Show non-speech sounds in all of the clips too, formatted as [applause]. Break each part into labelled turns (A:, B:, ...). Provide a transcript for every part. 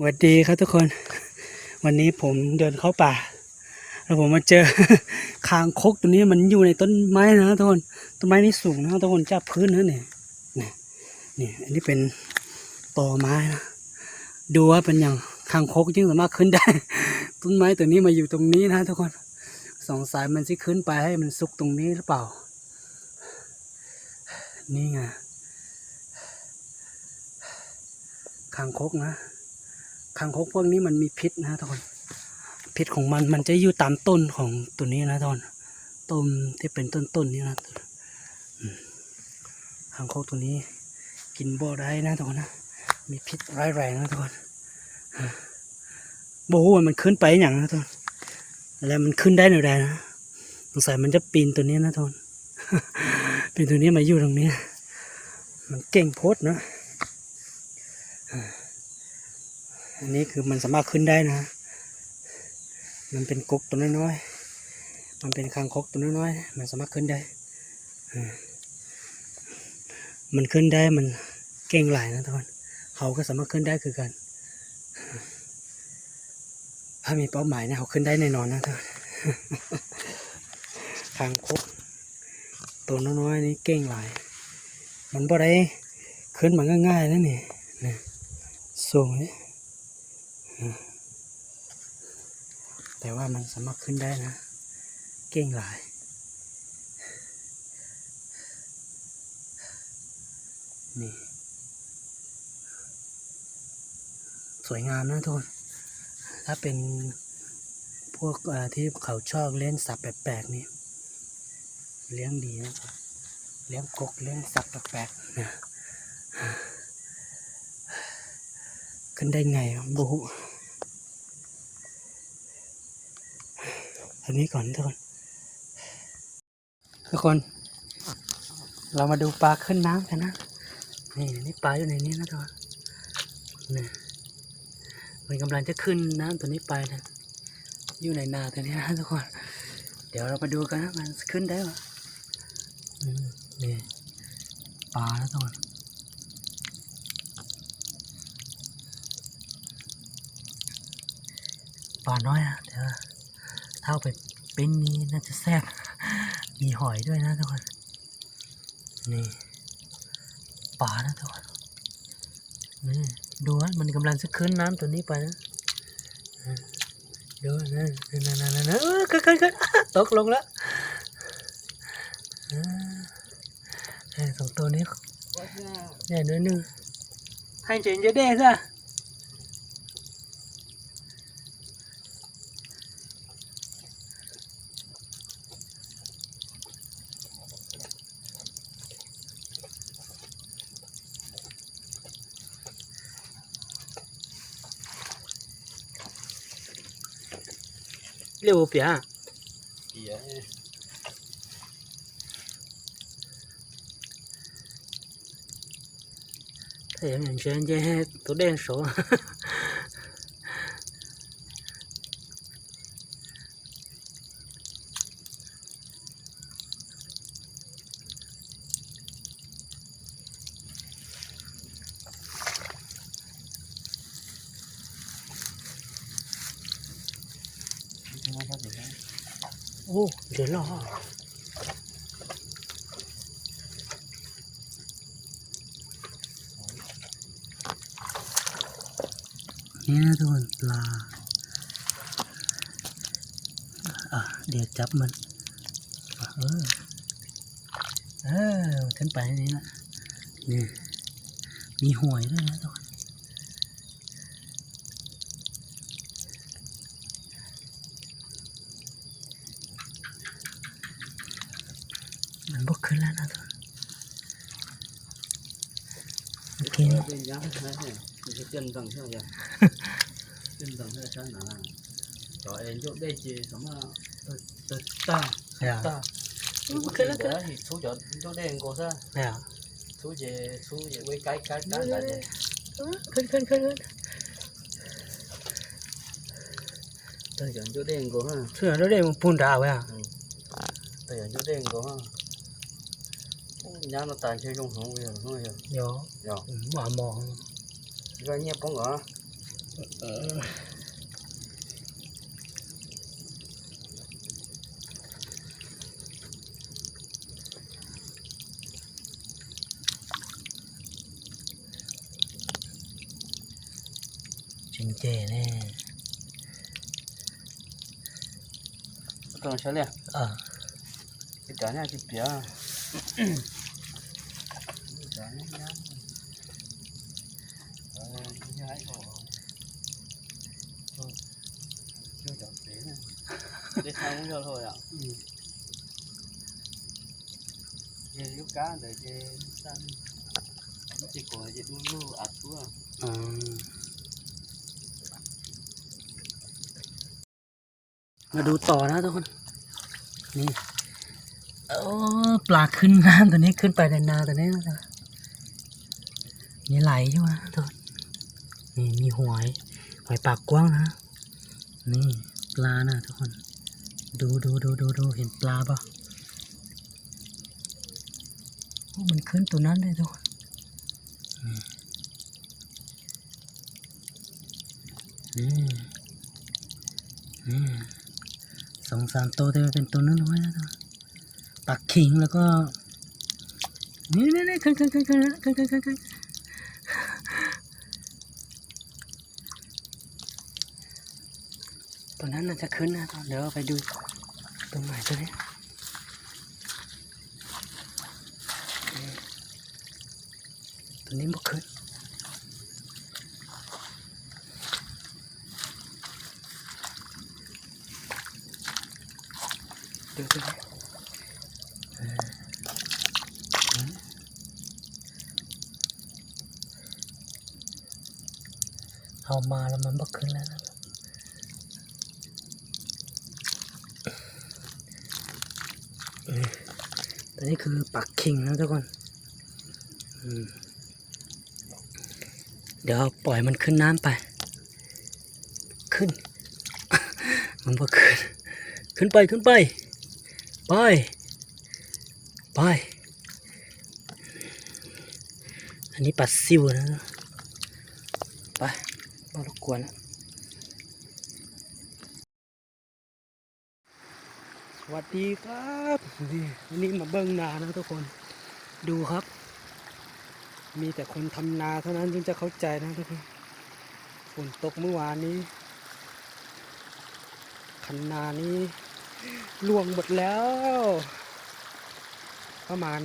A: สวัสดีครับทุกคน วันนี้ผมเดินเข้าป่า แล้วผมมาเจอคางคกตัวนี้มันอยู่ในต้นไม้นะทุกคนต้นไม้นี้สูงนะทุกคนจับพื้นนะเนี่ยนี่นี่อันนี้เป็นตอไม้นะดูว่าเป็นอย่างคางคกยิ่งสามารถขึ้นได้ ต้นไม้ตัวนี้มาอยู่ตรงนี้นะทุกคนสองสายมันสิขึ้นไปให้มันสุกตรงนี้หรือเปล่า นี่ไงคางคกนะ คางคกพวกนี้มันมีพิษนะทุกคนพิษของมันมันจะอยู่ตามต้นของตัวนี้นะทุกคนต้นที่เป็นต้นต้นนี่นะคางคกตัวนี้ กินบ่ได้นะทุกคนนะมีพิษร้ายแรงนะทุกคนอ่าบฮูว่ามันขึ้นไปอย่างนะทุกคนแล้วมันขึ้นได้หรือใดนะสงสัยมันจะปีนตัวนี้นะทุกคนปีนตัวนี้มาอยู่ตรงนี้ มันเก่งโพดเนอะ อันนี้คือมันสามารถขึ้นได้นะ มันเป็นกกตัวน้อยๆ มันเป็นคางคกตัวน้อยๆ มันสามารถขึ้นได้ มันขึ้นได้มันเก่งหลายนะทุกคนเขาก็สามารถขึ้นได้คือกัน ถ้ามีเป้าหมายเนี่ยเขาขึ้นได้แน่นอนนะทุกคนคางคกตัวน้อยๆนี่เก่งหลาย มันบ่ได้ขึ้นมาง่ายๆนะนี่นี่สูงนี่ แต่ว่ามันสามารถขึ้นได้นะ เก่งหลาย นี่ สวยงามนะทุกคน ถ้าเป็นพวกที่เขาชอบเลี้ยงสัตว์แปลกๆนี่ เลี้ยงดีนะเลี้ยงกกเลี้ยงสัตว์แปลกๆนะขึ้นได้ไงบู อันนี้ก่อนทุกคน ทุกคน เรามาดูปลาขึ้นน้ำกันนะ นี่นี่ปลาอยู่ในนี้นะทุกคนนี่มันกำลังจะขึ้นน้ำตัวนี้ไปนะอยู่ในนาตัวนี้นะทุกคน เดี๋ยวเรามาดูกันนะมันขึ้นได้ปะอืมนี่ปลาแล้วทุกคนปลาน้อยอะเดี๋ยว เท่าไปเป็นนี้น่าจะแซ่บมีหอยด้วยนะทุกคน นี่ปลานะทุกคนนี่ดูว่ามันกำลังจะขึ้นน้ำตัวนี้ไปนะดูนะนั่นนั่นนั่นนั่นเออขึ้นขึ้นขึ้นตกลงแล้วสองตัวนี้ใหญ่หน่อหนึงให้เจนจะได้ซะ Ini rupiah. Iya. Thấy em nhìn trên chứ, tôi đen số. [laughs] เดี๋ยวรอนี่ยทุกคนปลาเดี๋ยวจับมัน เออ เออขึ้นไปนี่นะนี่มีหวยด้วยนะทุกคน 그라나.돈 이렇게 yeah.
B: cái là cái thì chú chọn
A: chú đen cô sa nè chú về chú về với cái cái cái là gì khơi khơi
B: khơi khơi tôi chọn chú đen cô ha chú chọn chú đen bún đào vậy à tôi chọn
A: chú đen cô ha
B: nhà
A: nó tàn chơi trong không hiểu không
B: hiểu dạ. Dạ mà mò.
A: Ra nhẹ bóng ngỡ chừng chè nè.
B: Con sao nè ờ. Cái trái này chụp chè để sang cũng được thôi ạ về lúc cá để về sang chỉ có về đun lu ạt
A: quá à mà đu tỏ đó thôi con nè โอ้ปลาขึ้นน้ำตัวนี้ขึ้นไปในนาตัวนี้นะมีไหลใช่ไหมทุกคนนี่มีหอยหอยปากกว้างนะ นี่ปลานะทุกคน ดูดูดูดูดูเห็นปลาปะมันขึ้นตัวนั้นเลยทุกคนนี่นี่สองสามตัวแต่เป็นตัวน้อยๆนะทุกคน ปักขิงแล้วก็ นี่นี่นี่ขึ้นขึ้นขึ้นขึ้นขึ้นขึ้นขึ้นขึ้นตัวนั้นน่าจะขึ้นนะเดี๋ยวไปดูตัวใหม่ตัวนี้ตัวนี้บ่ขึ้นเดูตัวนี้เอออืม เอามาแล้วมันบ่ขึ้นแล้วนะตัวนี้คือปักคิงนะทุกคนเดี๋ยวปล่อยมันขึ้นน้ำไป ขึ้น มันก็ขึ้น ขึ้นไปขึ้นไป ไป ไป อันนี้ปลาซิวนะ ไป ไมารบกวนแล้วสวัสดีครับนี่วันนี้มาเบิ้งนานะทุกคนดูครับ มีแต่คนทำนาเท่านั้นถึงจะเข้าใจนะทุกคนฝนตกเมื่อวานนี้คันนานี้ล่วงหมดแล้ว ประมาณ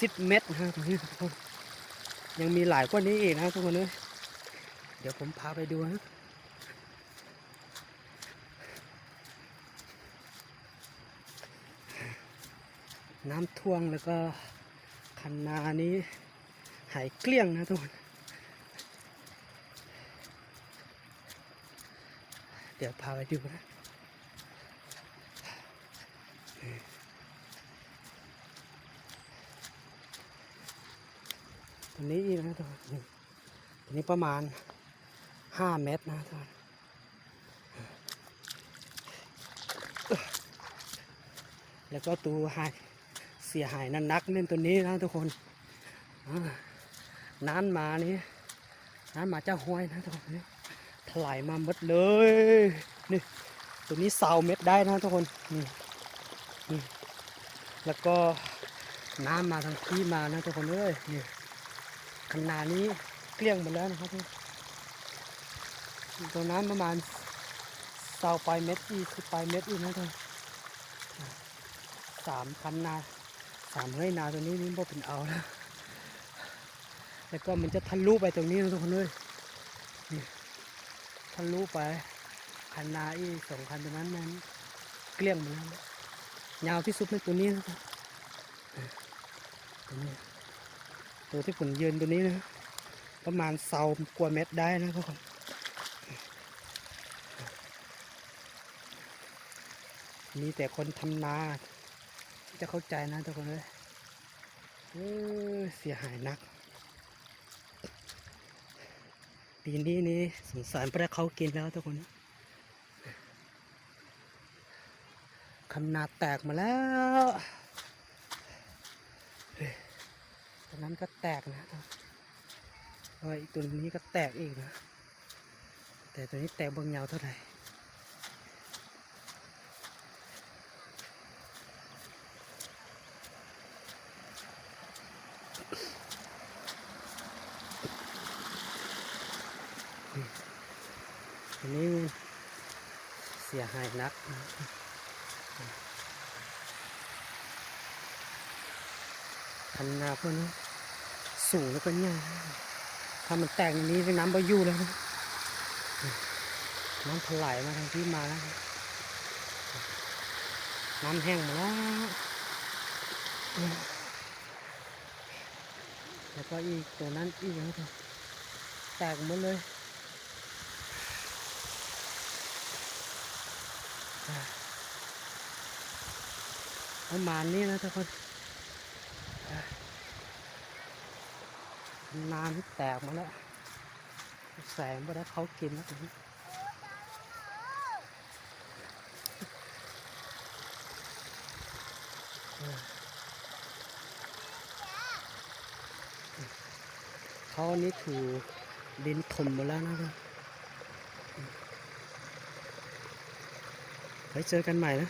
A: สิบเมตรนะตรงนี้ทุกคนยังมีหลายกว่านี้อีกนะทุกคนเลย เดี๋ยวผมพาไปดูนะน้ำท่วงแล้วก็คันนานี้หายเกลี้ยงนะทุกคน เดี๋ยวพาไปดูนะตัวนี้อีกนะทุกคนนี่ตัวนี้ประมาณ ห้าเมตรนะทุกคนแล้วก็ตัวหายเสียหายนันนักเล่นตัวนี้นะทุกคนอ่าน้ำมานี่น้ำมาเจ้าห้วยนะทุกคนนี่ถลายมาหมดเลยนี่ตัวนี้เสาเม็ดได้นะทุกคนนี่นี่แล้วก็น้ำมาทางที่มานะทุกคนเอ้ยนี่ขนาดนี้เกลี้ยงหมดแล้วนะครับ ตัวน้ำประมาณเสาปลายเม็ดอีกคือปลายเม็ดอีกนะทุกคนสามพันนาสามเฮ้ยนาตัวนี้นี่บ่เป็นเอาแล้วแล้วก็มันจะทะลุไปตรงนี้นะทุกคนเลยนี่ทะลุไปคันนาอีสองคันตรงนั้นนั้นเกลี้ยงหมดแล้วยาวที่สุดในตัวนี้นะครับตัวนี้ตัวที่ผมยืนตัวนี้นะประมาณเสากว่าเมตรได้นะทุกคน มีแต่คนทำนาจะเข้าใจนะทุกคนเลยเออเสียหายนัก ปีนี้นี่สงสารพระเขากินแล้วทุกคนคำนาแตกมาแล้วตอนนั้นก็แตกนะแล้วอีกตัวนี้ก็แตกอีกนะ แต่ตัวนี้แตกบางยาวเท่าไหร่อันนี้ เสียหายนักนะคันนาพวกนี้สูงแล้วก็ยาวถ้ามันแตกอย่างนี้เป็นน้ำไปอยู่แล้วนะน้ำถลายมาทางที่มาแล้วน้ำแห้งหมดแล้วแล้วก็อีกตัวนั้นอีกนะครับแตกหมดเลย ประมาณนี้นะทุกคนน้ำที่แตกมาแล้วแสงบ่ได้เขากินแล้วตอนนี้เขาอันนี้ถูกดินถมหมดแล้วนะครับ ไว้เจอกันใหม่นะ